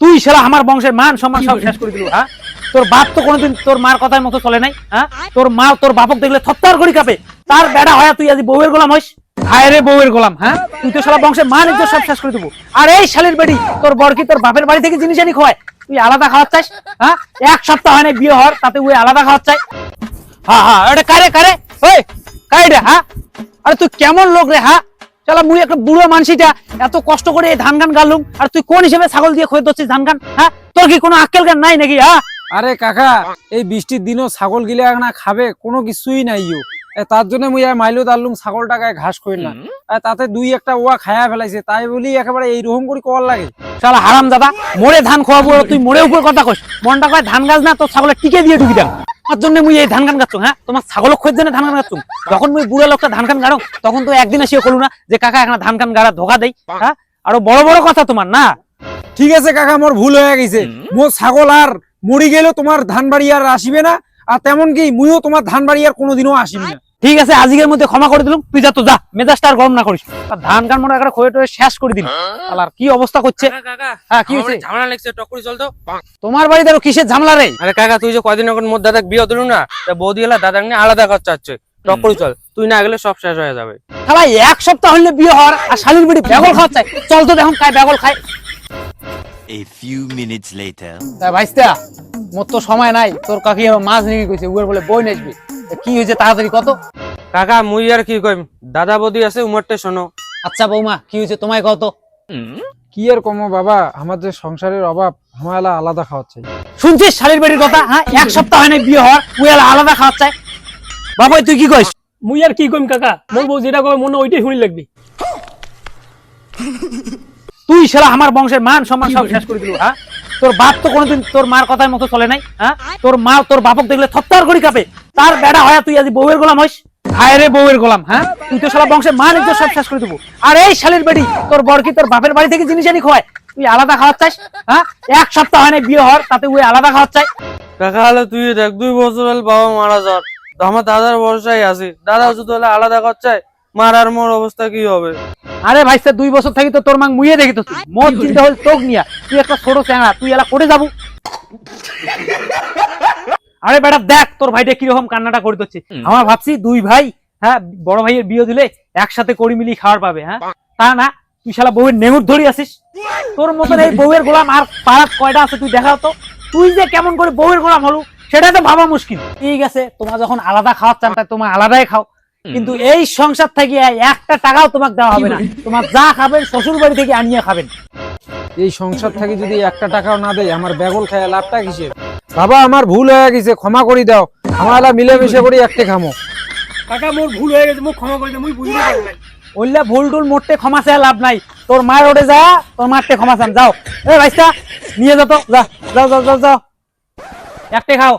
তুই শালা আমার বংশের মান সম্মান সব শেষ করে দিল হ্যাঁ? তোর বাপ তো কোনোদিন তোর মার কথার মতো চলে নাই হ্যাঁ? তোর মা তোর বাপক দেখলে থত্তার করি কাপে। তার বেড়া হয় তুই আজ বউয়ের গোলাম হইস? হায় রে বউয়ের গোলাম হ্যাঁ? তুই তো শালা বংশের মান ইজ্জত সব শেষ করে দেবো। আর এই শালের বেড়ি তোর বর কি তোর বাপের বাড়ি থেকে জিনিস আনি খোয়ায়? তুই আলাদা খাওয়ার চাস হ্যাঁ? এক সপ্তাহ হয় না বিয়ে হওয়ার তাতে ওই আলাদা খাওয়ার চাই হ্যাঁ হ্যাঁ এটা কারে কারে? ওই কারে রে হ্যাঁ? আরে তুই কেমন লোক রে হ্যাঁ? চলা মুই একটা বুড়ো মানসিটা এত কষ্ট করে এই ধান গান গালুম আর তুই কোন হিসেবে ছাগল দিয়ে খয়ে দিচ্ছিস ধান গান হ্যাঁ? তোর কি কোনো আক্কেল জ্ঞান নাই নাকি হ্যাঁ? আরে কাকা এই বৃষ্টির দিনও ছাগল গিলে না খাবে কোনো কিছুই নাই এ তার জন্য মুই মাইলো দারলুম ছাগল টাকায় ঘাস করি না। আর তাতে দুই একটা ওয়া খায়া ফেলাইছে তাই বলি একেবারে এইরকম করে কল লাগে। শালা হারাম দাদা মোড়ে ধান খাওয়াবো তুই মোড়ে উপর কথা কস। মনটা কয় ধান গাছ না তোর ছাগলের টিকে দিয়ে ঢুকি দাম। তার জন্য মুই এই ধান গান গাচ্ছ হ্যাঁ? তোমার ছাগল খোঁজ জন্য ধান গান গাচ্ছ? যখন মুই বুড়া লোকটা ধান গান গাড়ো তখন তো একদিন এসে কলু না যে কাকা এখন ধান গান গাড়া ধোকা দেয় হ্যাঁ? আর বড় বড় কথা তোমার না? ঠিক আছে কাকা মোর ভুল হয়ে গেছে। মো ছাগল আর মরি গেলেও তোমার ধান বাড়ি আর আসিবে না আর তেমন কি মুইও তোমার ধান বাড়ি আর কোনোদিনও আসিবে না। ঠিক আছে আজকের মধ্যে ক্ষমা করে দিলাম। তুই যা তো যা মেজাজটা আর গরম না করিস। ধান কান মনে একটা খয়ে টয়ে শেষ করে দিল। আর কি অবস্থা করছে? হ্যাঁ কি হয়েছে? ঝামেলা লাগছে টকুরি চল তো তোমার বাড়িতে আরও কিসের ঝামেলা রে? আরে কাকা তুই যে কয়দিন এখন মোর দাদাকে বিয়ে দিলু না বৌদি এলা দাদাকে নিয়ে আলাদা করতে চাচ্ছে। টকুরি চল তুই না গেলে সব শেষ হয়ে যাবে। শালা এক সপ্তাহ হলে বিয়ে হওয়ার আর শালির বেটি ব্যাগল খাওয়া চাই চল তো দেখুন খায় বেগল খায়। A few minutes later. ভাইস্তা মোর তো সময় নাই তোর কাকি মাছ নিয়ে কইছে উয়ার বলে বই নাচবি তা কি হয়েছে তাড়াতাড়ি কত? কাকা মুই আর কি কইম? দাদা বৌদি আছে উমরটে শোনো। আচ্ছা বৌমা কি হয়েছে? তোমায় কত? কি আর কমো বাবা আমাদের সংসারের অভাব আমালা আলাদা খাওয়া চাই শুনছিস শালির বেটির কথা? হ্যাঁ এক সপ্তাহ হয় না বিয়ে হওয়ার উয়ালা আলাদা খাওয়া চাই বাবা তুই কি কইস? মুই আর কি কইম কাকা? মোর বউ যেটা কবে মনে ওইটাই শুনি লাগবি। তুই শালা আমার বংশের মান সম্মান সব শেষ করে দিল হ্যাঁ? তোর বাপ তো কোনোদিন তোর মার কথার মতো চলে নাই হ্যাঁ? তোর মা তোর বাপক দেখলে থত্তার করি কাপে। তার বেড়া হয় তুই আজ বউয়ের গোলাম হইস? হায় রে বউয়ের গোলাম হ্যাঁ? তুই তো শালা বংশের মান ইজ্জত সব শেষ করে দেবো। আর এই শালির বেটি তোর বর কি তোর বাপের বাড়ি থেকে জিনিস আনি খোয়ায়? তুই আলাদা খাওয়ার চাস হ্যাঁ? এক সপ্তাহ হয় না বিয়ে হওয়ার তাতে ওই আলাদা খাওয়ার চাই কাকা হলে তুই দেখ দুই বছর হলে বাবা মারা যাওয়ার। তো আমার দাদার ভরসায় আছি। দাদা যদি হলে আলাদা করছে মারার মোর অবস্থা কি হবে? আরে ভাই স্যার দুই বছর থাকি তো তোর মাং মুইয়ে দেখি তো তুই মোর চিন্তা হল তোক নিয়া। তুই একটা ছোট চ্যাংড়া তুই এলা করে যাব। আরে বেটা দেখ তোর ভাইটা কীরকম কান্নাটা করে দিচ্ছে। আমার ভাবছি দুই ভাই হ্যাঁ বড় ভাইয়ের বিয়ে দিলে একসাথে করি মিলি খাওয়ার পাবে হ্যাঁ? তা না তুই শালা বউয়ের নেঙুর ধরি আসিস তোর মতন এই বউয়ের গোলাম আর পাড়াত কয়টা আছে তুই দেখা তো? তুই যে কেমন করে বউয়ের গোলাম হলো সেটা তো ভাবা মুশকিল। ঠিক আছে তোমার যখন আলাদা খাওয়ার চান তাই তোমার আলাদাই খাও। কিন্তু এই সংসার থেকে একটা টাকাও তোমাকে দেওয়া হবে না। তোমার যা খাবেন শ্বশুর বাড়ি থেকে আনিয়ে খাবেন। এই সংসার থেকে যদি একটা টাকাও না দেয় আমার বেগল খায় লাভটা কিসের? বাবা আমার ভুল হয়ে গেছে ক্ষমা করে দাও। আমার মিলেমিশে করি একটে খামো। কাকা মোর ভুল হয়ে গেছে মোক ক্ষমা করে দাও মুই বুঝতে পারি নাই ওইলা ভুল টুল মোটে ক্ষমা চাই লাভ নাই। তোর মায়ের ওটে যা তোর মারতে ক্ষমা চান যাও। এ ভাইস্তা নিয়ে যা তো যা যাও যাও যাও যাও। একটে খাও।